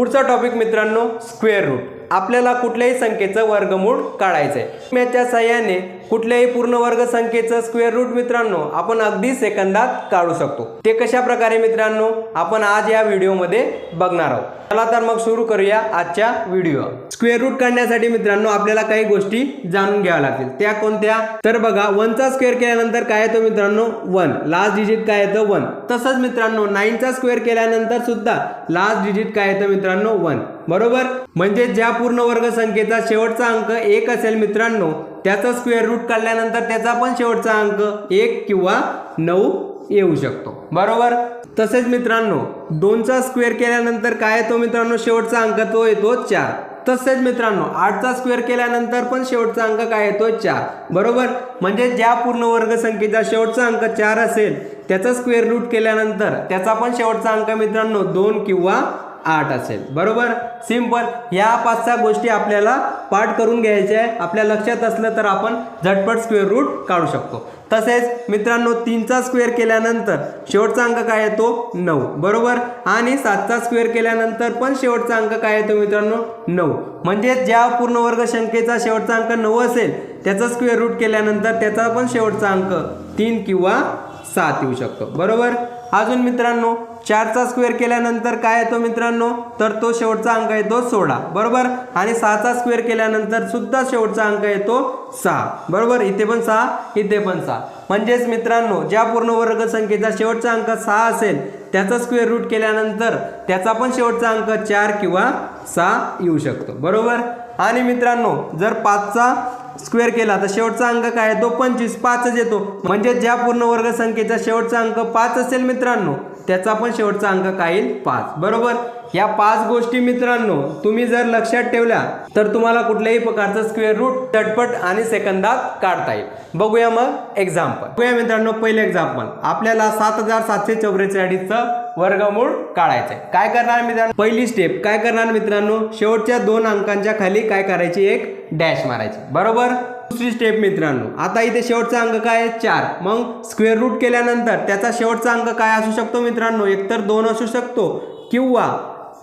पुढचा टॉपिक मित्रांनो square route आपल्याला कुठल्याही संख्येचं वर्गमूळ काढायचं आहे याच्या सहाय्याने कुठल्याही पूर्ण वर्ग संख्येचं स्क्वेअर रूट मित्रांनो आपण अगदी सेकंदात काढू शकतो. ते कशा प्रकारे मित्रांनो आपण आज या व्हिडिओमध्ये बघणार आहोत. चला तर मग सुरू करूया आजच्या व्हिडिओ. स्क्वेअर रूट काढण्यासाठी मित्रांनो आपल्याला काही गोष्टी जाणून घ्याव्या लागतील. त्या कोणत्या? तर बघा वनचा स्क्वेअर केल्यानंतर काय येतो मित्रांनो? वन लास्ट डिजिट काय येतं? वन तसंच मित्रांनो नाईनचा स्क्वेअर केल्यानंतर सुद्धा लास्ट डिजिट काय येतं मित्रांनो? वन बरोबर? म्हणजे ज्या पूर्ण वर्ग संख्येचा शेवटचा अंक एक असेल मित्रांनो त्याचा स्क्वेअर रूट काढल्यानंतर त्याचा पण शेवटचा अंक एक किंवा नऊ येऊ शकतो. बरोबर? तसेच मित्रांनो दोनचा स्क्वेअर केल्यानंतर काय येतो मित्रांनो? शेवटचा अंक तो येतो चार. तसेच मित्रांनो आठचा स्क्वेअर केल्यानंतर पण शेवटचा अंक काय येतो? चार. बरोबर? म्हणजे ज्या पूर्ण वर्ग संख्येचा शेवटचा अंक चार असेल त्याचा स्क्वेअर रूट केल्यानंतर त्याचा पण शेवटचा अंक मित्रांनो दोन किंवा आठ असेल. बरोबर? सिंपल ह्या पाच सहा गोष्टी आपल्याला पाठ करून घ्यायच्या आहे आपल्या लक्षात असलं तर आपण झटपट स्क्वेअर रूट काढू शकतो. तसेच मित्रांनो तीनचा स्क्वेअर केल्यानंतर शेवटचा अंक काय येतो नऊ. बरोबर? आणि सातचा स्क्वेअर केल्यानंतर पण शेवटचा अंक काय येतो मित्रांनो? नऊ. म्हणजे ज्या पूर्णवर्ग संख्येचा शेवटचा अंक नऊ असेल त्याचा स्क्वेअर रूट केल्यानंतर त्याचा पण शेवटचा अंक तीन किंवा सात येऊ शकतो. बरोबर? अजून मित्रांनो चारचा स्क्वेअर केल्यानंतर काय येतो मित्रांनो? तर तो शेवटचा अंक येतो सोळा. बरोबर? आणि सहाचा स्क्वेअर केल्यानंतर सुद्धा शेवटचा अंक येतो सहा. बरोबर? इथे पण सहा इथे पण सहा. म्हणजेच मित्रांनो ज्या पूर्ण वर्ग संख्येचा शेवटचा अंक सहा असेल त्याचा स्क्वेअर रूट केल्यानंतर त्याचा पण शेवटचा अंक चार किंवा सहा येऊ शकतो. बरोबर? आणि मित्रांनो जर पाचचा स्क्वेअर केला तर शेवटचा अंक काय तो पंचवीस पाचच येतो. म्हणजे ज्या पूर्ण वर्ग संख्येचा शेवटचा अंक पाच असेल मित्रांनो त्याचा पण शेवटचा अंक काय येईल पाच. बरोबर? या पाच गोष्टी मित्रांनो तुम्ही जर लक्षात ठेवल्या तर तुम्हाला कुठल्याही प्रकारचं स्क्वेअर रूट चटपट आणि सेकंदात काढता येईल. बघूया मग एक्झाम्पल बघूया मित्रांनो पहिलं एक्झाम्पल आपल्याला सात हजार सातशे चौवेचाळीसचं वर्गमूळ काढायचं आहे काय करणार मित्रांनो? पहिली स्टेप काय करणार मित्रांनो? शेवटच्या दोन अंकांच्या खाली काय करायची? एक डॅश मारायची. बरोबर? दुसरी स्टेप मित्रांनो. आता इथे शेवटचा अंक काय? आहे चार. मग स्क्वेअर रूट केल्यानंतर त्याचा शेवटचा अंक काय असू शकतो मित्रांनो? एकतर दोन असू शकतो किंवा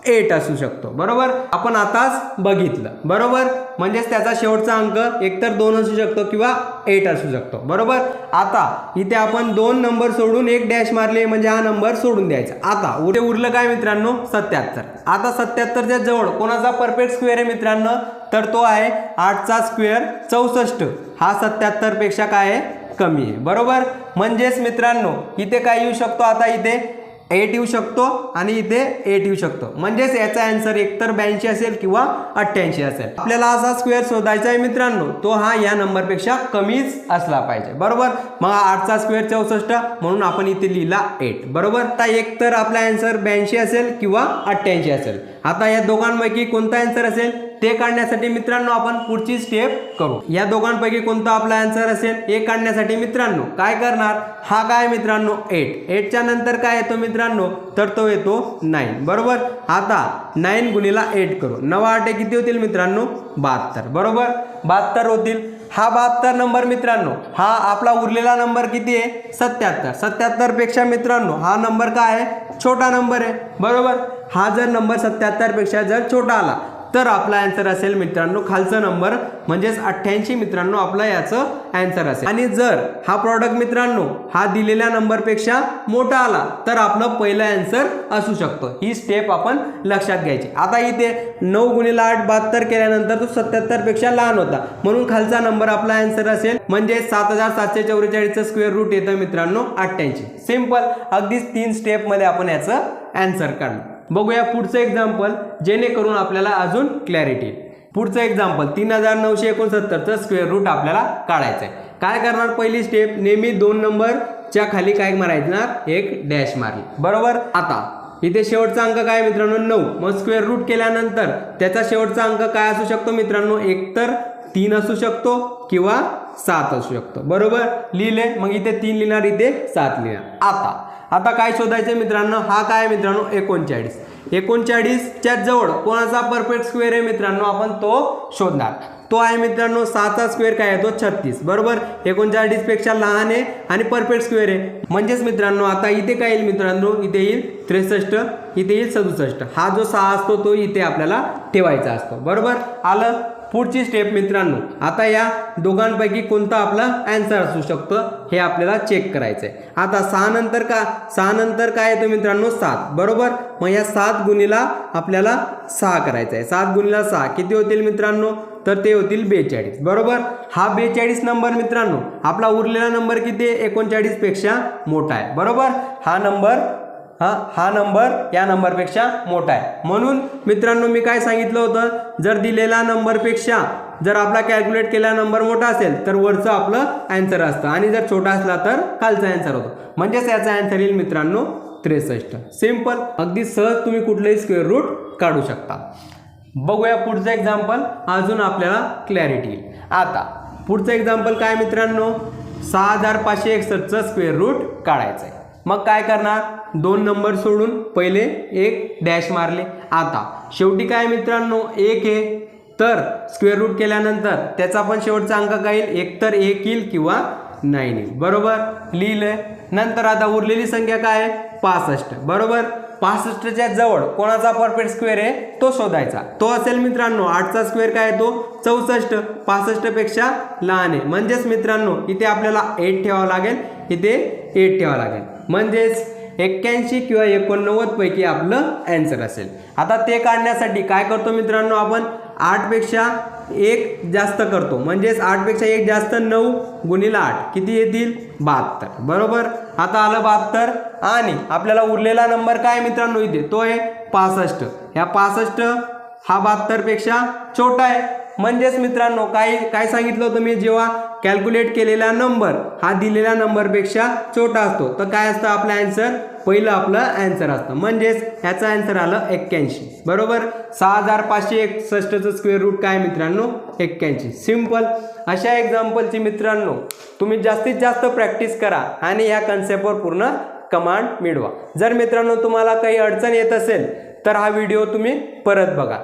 एट असू शकतो. बरोबर? आपण आताच बघितलं. बरोबर? म्हणजेच त्याचा शेवटचा अंक एकतर दोन असू शकतो किंवा एट असू शकतो. बरोबर? आता इथे आपण दोन नंबर सोडून एक डॅश मारले म्हणजे हा नंबर सोडून द्यायचा. आता उरे उरलं काय मित्रांनो? सत्याहत्तर. आता सत्याहत्तरच्या जवळ कोणाचा परफेक्ट स्क्वेअर आहे मित्रांनो? तर तो आहे आठचा स्क्वेअर चौसष्ट. हा सत्याहत्तरपेक्षा काय आहे? कमी आहे. बरोबर? म्हणजेच मित्रांनो इथे काय येऊ शकतो? आता इथे एट येऊ शकतो आणि इथे एट येऊ शकतो. म्हणजेच याचा आन्सर एकतर ब्याऐंशी असेल किंवा अठ्ठ्याऐंशी असेल. आपल्याला असा स्क्वेअर शोधायचा आहे मित्रांनो. तो हा या नंबरपेक्षा कमीच असला पाहिजे. बरोबर? मग आठचा स्क्वेअर चौसष्ट म्हणून आपण इथे लिहिला एट बरोबर? आता एकतर आपला आन्सर ब्याऐंशी असेल किंवा अठ्ठ्याऐंशी असेल. आता या दोघांपैकी कोणता आन्सर असेल? ते काढण्यासाठी मित्रांनो आपण पुढची स्टेप करू. या दोघांपैकी कोणता आपला आन्सर असेल एक काढण्यासाठी मित्रांनो काय करणार? हा काय मित्रांनो? एट एटच्या नंतर काय येतो मित्रांनो? तर तो येतो नाईन बरोबर? आता नाईन गुणीला एट करू. नवा आठ किती होतील मित्रांनो? बहात्तर. बरोबर? बहात्तर होतील. हा बहात्तर नंबर मित्रांनो हा आपला उरलेला नंबर किती आहे? सत्याहत्तर. सत्याहत्तरपेक्षा मित्रांनो हा नंबर काय आहे? छोटा नंबर आहे. बरोबर? हा जर नंबर सत्याहत्तरपेक्षा जर छोटा आला तर आपला आन्सर असेल मित्रांनो खालचा नंबर म्हणजेच अठ्ठ्याऐंशी मित्रांनो आपला याचं ॲन्सर असेल. आणि जर हा प्रॉडक्ट मित्रांनो हा दिलेल्या नंबरपेक्षा मोठा आला तर आपलं पहिलं आन्सर असू शकतो. ही स्टेप आपण लक्षात घ्यायची. आता इथे नऊ गुणिला आठ बहात्तर केल्यानंतर तो सत्याहत्तरपेक्षा लहान होता. म्हणून खालचा नंबर आपला आन्सर असेल म्हणजे सात हजार सातशे चौवेचाळीसचं स्क्वेअर रूट येतं मित्रांनो अठ्ठ्याऐंशी. सिंपल अगदीच तीन स्टेपमध्ये आपण याचं आन्सर काढलं बघूया पुढचं एक्झाम्पल जेणेकरून आपल्याला अजून क्लॅरिटी पुढचं एक्झाम्पल तीन हजार नऊशे एकोणसत्तरचं स्क्वेअर रूट आपल्याला काढायचं आहे काय करणार पहिली स्टेप नेहमी दोन नंबरच्या खाली काय मारायचं? एक डॅश मारली. बरोबर? आता इथे शेवटचा अंक काय मित्रांनो? नऊ. मग स्क्वेअर रूट केल्यानंतर त्याचा शेवटचा अंक काय असू शकतो मित्रांनो? एकतर तीन असू शकतो किंवा सात असू शकतो. बरोबर? लिहिले. मग इथे तीन लिहिणार इथे सात लिहिणार. आता आता काय शोधायचं मित्रांनो? हा काय मित्रांनो? एकोणचाळीस. एकोणचाळीसच्या जवळ कोणाचा परफेक्ट स्क्वेअर आहे मित्रांनो? आपण तो शोधणार. तो आहे मित्रांनो सहाचा स्क्वेअर काय आहे? तो छत्तीस. बरोबर? एकोणचाळीसपेक्षा लहान आहे आणि परफेक्ट स्क्वेअर आहे. म्हणजेच मित्रांनो आता इथे काय येईल मित्रांनो? इथे येईल त्रेसष्ट इथे येईल सदुसष्ट. हा जो सहा असतो तो इथे आपल्याला ठेवायचा असतो. बरोबर? आलं? पुढची स्टेप मित्रांनो आता या दोघांपैकी कोणता आपला अँसर असू शकतं हे आपल्याला चेक करायचं आहे आता सहा नंतर का सहा नंतर काय येतं मित्रांनो? सात. बरोबर? मग या सात गुणीला आपल्याला सहा करायचं आहे सात गुणीला सहा. किती होतील मित्रांनो? तर ते होतील बेचाळीस. बरोबर? हा बेचाळीस नंबर मित्रांनो आपला उरलेला नंबर किती आहे? एकोणचाळीसपेक्षा मोठा आहे. बरोबर? हा नंबर हा हा नंबर या नंबरपेक्षा मोठा आहे. म्हणून मित्रांनो मी काय सांगितलं होतं? जर दिलेला नंबरपेक्षा जर आपला कॅल्क्युलेट केलेला नंबर मोठा असेल तर वरचं आपलं अँसर असतं. आणि जर छोटा असला तर खालचा अँसर होतो. म्हणजेच याचा अँसर येईल मित्रांनो त्रेसष्ट. सिंपल अगदी सहज तुम्ही कुठलंही स्क्वेअर रूट काढू शकता. बघूया पुढचं एक्झाम्पल अजून आपल्याला क्लॅरिटी येईल. आता पुढचं एक्झाम्पल काय मित्रांनो? सहा हजार पाचशे एकसष्टचं स्क्वेअर रूट काढायचं आहे मग काय करणार? दोन नंबर सोडून पहिले एक डॅश मारले. आता शेवटी काय मित्रांनो? एक आहे. तर स्क्वेअर रूट केल्यानंतर त्याचा पण शेवटचा अंक काय येईल? एक तर एक येईल किंवा नाईन येईल. बरोबर? लिहिलंय. नंतर आता उरलेली संख्या काय आहे? पासष्ट. बरोबर? पासष्टच्या जवळ कोणाचा परफेक्ट स्क्वेअर आहे? तो शोधायचा. तो असेल मित्रांनो आठचा स्क्वेअर काय आहे तो? चौसष्ट. पासष्टपेक्षा लहान आहे. म्हणजेच मित्रांनो इथे आपल्याला एट ठेवावं लागेल. इथे एट ठेवावं लागेल. म्हणजेच एक्क्याऐंशी किंवा एकोणनव्वदपैकी आपलं अँसर असेल. आता ते काढण्यासाठी काय करतो मित्रांनो आपण? आठपेक्षा एक जास्त करतो. म्हणजेच आठपेक्षा एक जास्त नऊ गुणीला आठ. किती येतील? बहात्तर. बरोबर? आता आलं बहात्तर. आणि आपल्याला उरलेला नंबर काय मित्रांनो? इथे तो आहे पासष्ट. ह्या पासष्ट हा बहात्तरपेक्षा छोटा आहे. म्हणजेच मित्रांनो काय काय सांगितलं होतं मी? जेव्हा कॅल्क्युलेट केलेला नंबर हा दिलेल्या नंबरपेक्षा छोटा असतो. तर काय असतं आपलं अँसर पहिलं आपलं अँसर असतं. म्हणजेच ह्याचं अँसर आलं एक्क्याऐंशी. बरोबर? सहा हजार पाचशे एकसष्टचं स्क्वेअर रूट काय मित्रांनो? एक्क्याऐंशी. सिंपल अशा एक्झाम्पलची मित्रांनो तुम्ही जास्तीत जास्त प्रॅक्टिस करा आणि ह्या कन्सेप्टवर पूर्ण कमांड मिळवा. जर मित्रांनो तुम्हाला काही अडचण येत असेल तर हा व्हिडिओ तुम्ही परत बघा.